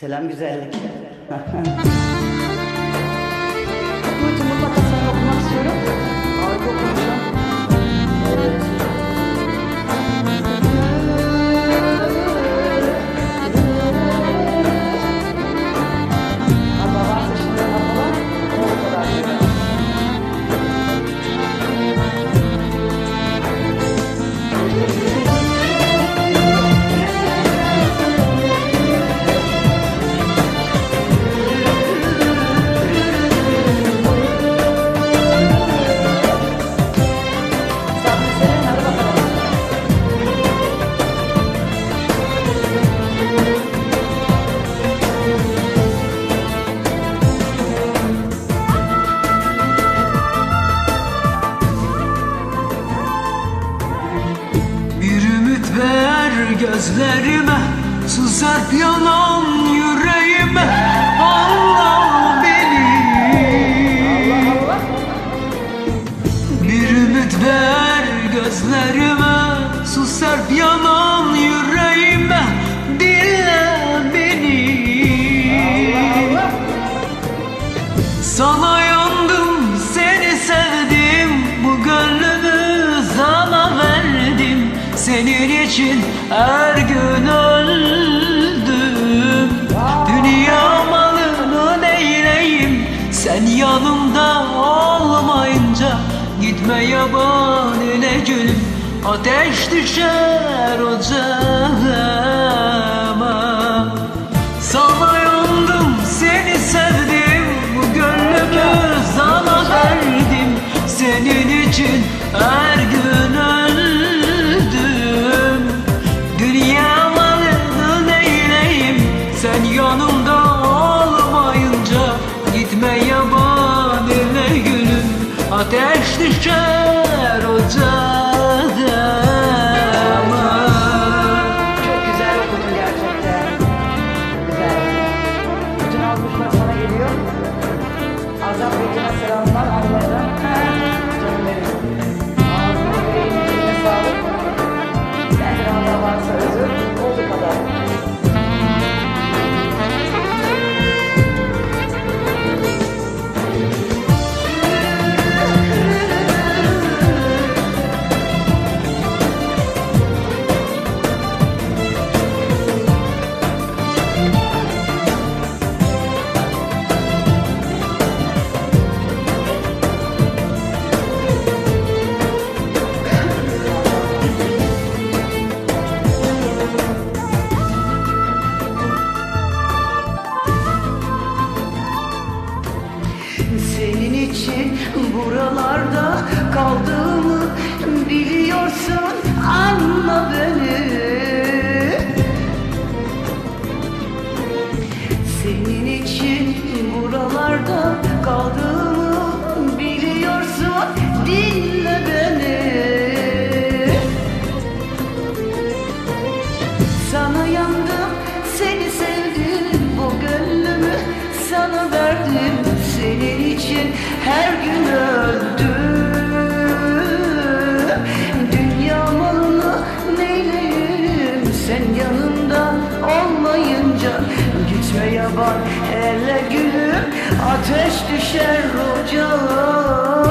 Selam güzellik. gözlerime serp yanan yüreğime. Allah beni Bir ümit ver gözlerime Su serp yanan yüreğime Senin için her gün öldüm. Dünya malını neyleyim? Sen yanımda olmayınca Gitme yabanine gülüm. Ateş düşer ocağıma. Sana Ateş düşer için buralarda kaldığımı biliyorsun anla beni her gün öldüm Dünya malını neyleyim Sen yanımda olmayınca Gitme yaban hele gülüm. Ateş düşer ocağıma